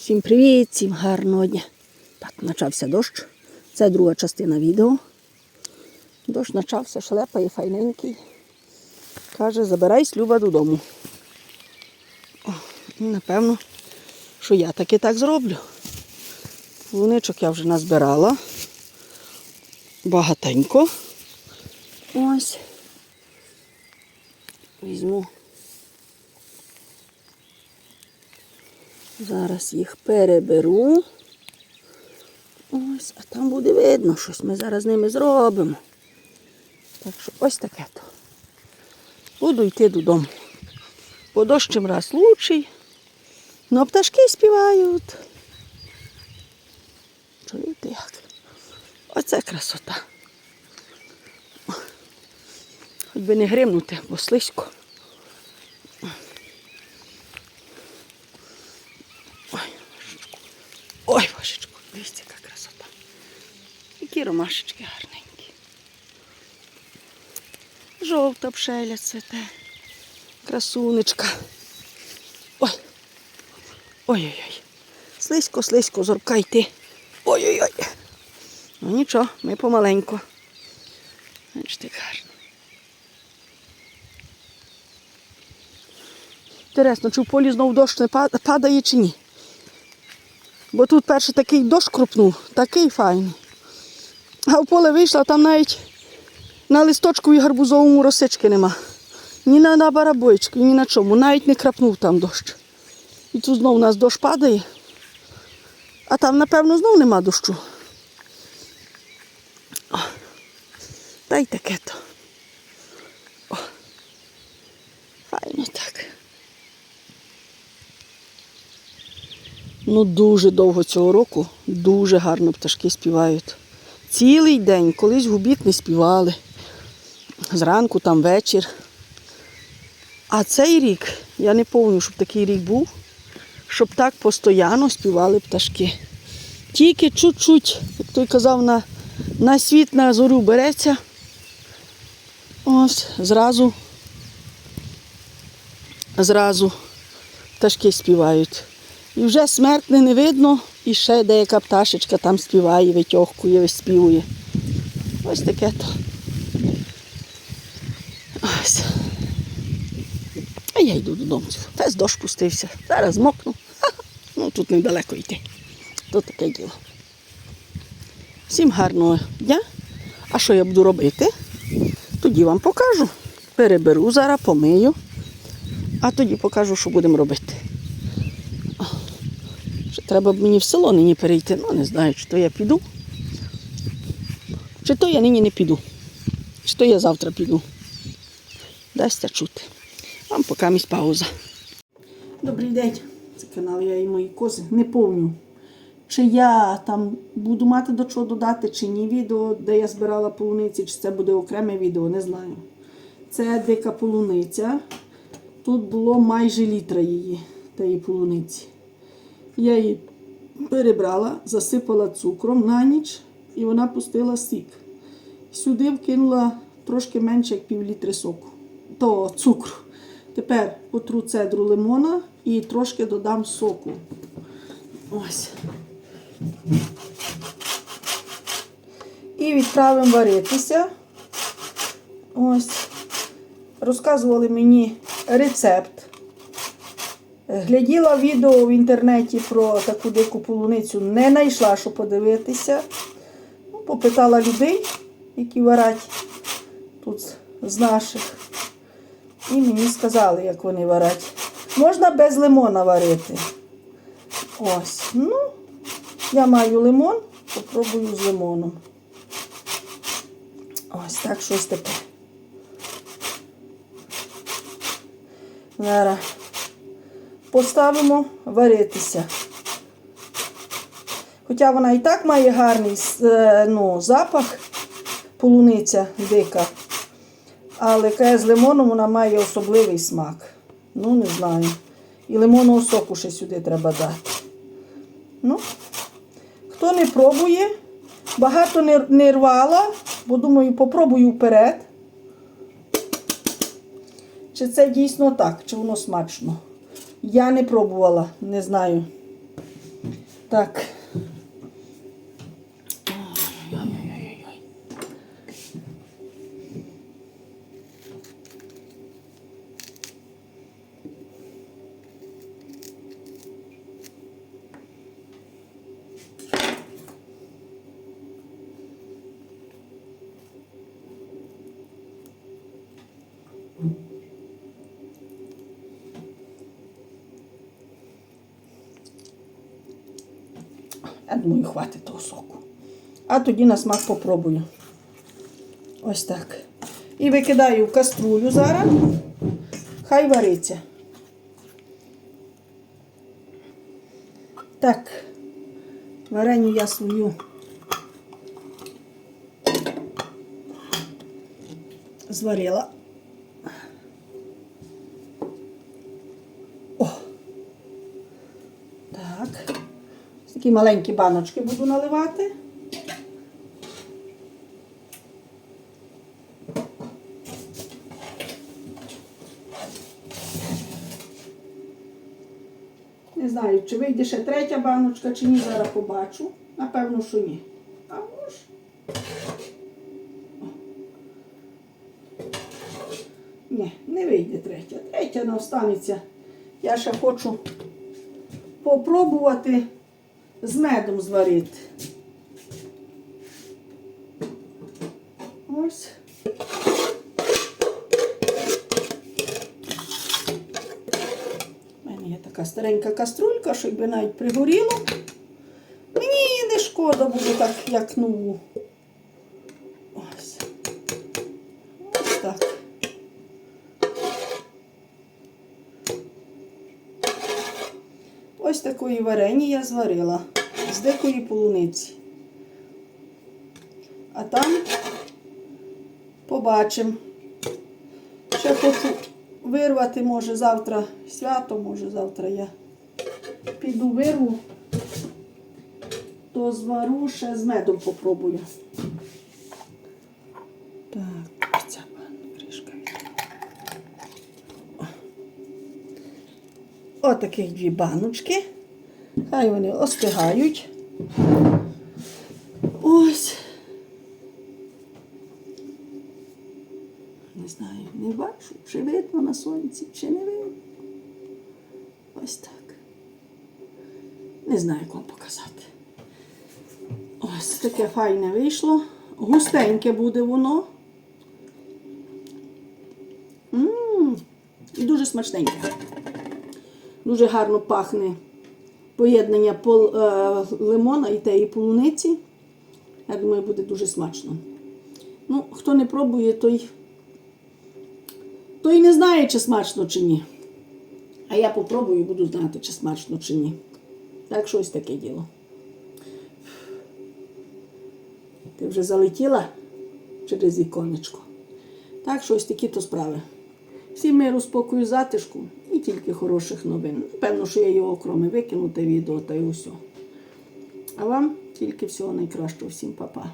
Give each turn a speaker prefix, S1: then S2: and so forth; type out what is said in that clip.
S1: Всім привіт, всім гарного дня. Так, почався дощ. Це друга частина відео. Дощ почався, шлепає файненький. Каже, забирайся, Люба, додому. О, напевно, що я таки так зроблю. Луничок я вже назбирала. Багатенько. Ось. Візьму. Зараз їх переберу. Ось, а там буде видно щось. Ми зараз з ними зробимо. Так що ось таке то. Буду йти додому. Бо дощ раз лучший. Ну, пташки співають. Чуєте як? Оце красота. Хоч би не гримнути, бо слизько. Ой, божечку. Ой, божечку, дивіться, яка красота. Які ромашечки гарненькі. Жовта пшеля цвете. Красунечка. Ой. Ой-ой-ой. Слизько, слизько, зорка йти. Ой-ой-ой. Ну нічого, ми помаленьку. Бачите, як гарно. Інтересно, чи в полі знову дощ не падає чи ні? Бо тут перший такий дощ крупнув, такий файний. А в поле вийшла, там навіть на листочку і гарбузовому росички нема. Ні на, на барабойчику, ні на чому. Навіть не крапнув там дощ. І тут знову у нас дощ падає. А там, напевно, знову нема дощу. О, та й таке то. О, файно так. Ну, дуже довго цього року, дуже гарно пташки співають. Цілий день, колись губіт не співали. Зранку, там вечір. А цей рік, я не пам'ятаю, щоб такий рік був, щоб так постійно співали пташки. Тільки чуть-чуть, як той казав, на, на світ на зорю береться. Ось, зразу, зразу пташки співають. І вже смертне не видно, і ще деяка пташечка там співає, витьохкує, виспівує. Ось таке то. Ось. А я йду додому. Весь дощ пустився. Зараз мокну. Ну тут недалеко йти. То таке діло. Всім гарного дня. А що я буду робити? Тоді вам покажу. Переберу зараз, помию, а тоді покажу, що будемо робити. Треба б мені в село нині перейти. Ну, не знаю, чи то я піду. Чи то я нині не піду. Чи то я завтра піду. Дасться чути. Вам поки місць пауза. Добрий день. Це канал я і мої кози. Не повню. Чи я там буду мати до чого додати, чи ні відео, де я збирала полуниці, чи це буде окреме відео, не знаю. Це дика полуниця. Тут було майже літра її, тієї полуниці. Я її перебрала, засипала цукром на ніч і вона пустила сік. Сюди вкинула трошки менше, як пів літри соку. То цукру. Тепер потру цедру лимона і трошки додам соку. Ось. І відправимо варитися. Ось. Розказували мені рецепт. Гляділа відео в інтернеті про таку дику полуницю, не знайшла, що подивитися. Ну, попитала людей, які варять тут з наших. І мені сказали, як вони варять. Можна без лимона варити. Ось. Ну, я маю лимон, попробую з лимоном. Ось так щось таке. Зараз поставимо варитися. Хоча вона і так має гарний е, ну, запах, полуниця дика. Але каже, з лимоном вона має особливий смак. Ну, не знаю. І лимонного соку ще сюди треба дати. Ну, хто не пробує, багато не, не рвала, бо думаю, попробую вперед. Чи це дійсно так, чи воно смачно? Я не пробувала, не знаю. Так. Ой-ой-ой-ой-ой. Я думаю, хватить того соку. А тоді на смак попробую. Ось так. І викидаю в каструлю зараз. Хай вариться. Так, вареню я свою зварила. О! Так. Ось Такі маленькі баночки буду наливати. Не знаю, чи вийде ще третя баночка, чи ні, зараз побачу. Напевно, що ні. А може. Ні, не вийде третя. Третя не останеться. Я ще хочу попробувати з медом зварити. Ось. У мене є така старенька каструлька, щоб навіть пригоріло. Мені не шкода буде так, як нову. Ось. Ось так. Ось такої варені я зварила з дикої полуниці. А там побачимо. Ще хочу вирвати, може, завтра свято, може, завтра я піду вирву, то звару ще з медом попробую. Так, ось ця кришка. Отаких дві баночки. Хай вони остигають. Ось. Не знаю, не бачу, чи видно на сонці, чи не видно. Ось так. Не знаю, як вам показати. Ось таке файне вийшло. Густеньке буде воно. М, І дуже смачненьке. Дуже гарно пахне поєднання пол, е, лимона і теї полуниці. Я думаю, буде дуже смачно. Ну, хто не пробує, той, той не знає, чи смачно, чи ні. А я попробую і буду знати, чи смачно, чи ні. Так що ось таке діло. Ти вже залетіла через віконечко. Так що ось такі то справи. Всім миру, спокою, затишку тільки хороших новин. Певно, що я його окроме викину те відео та й усе. А вам тільки всього найкращого. Всім па-па.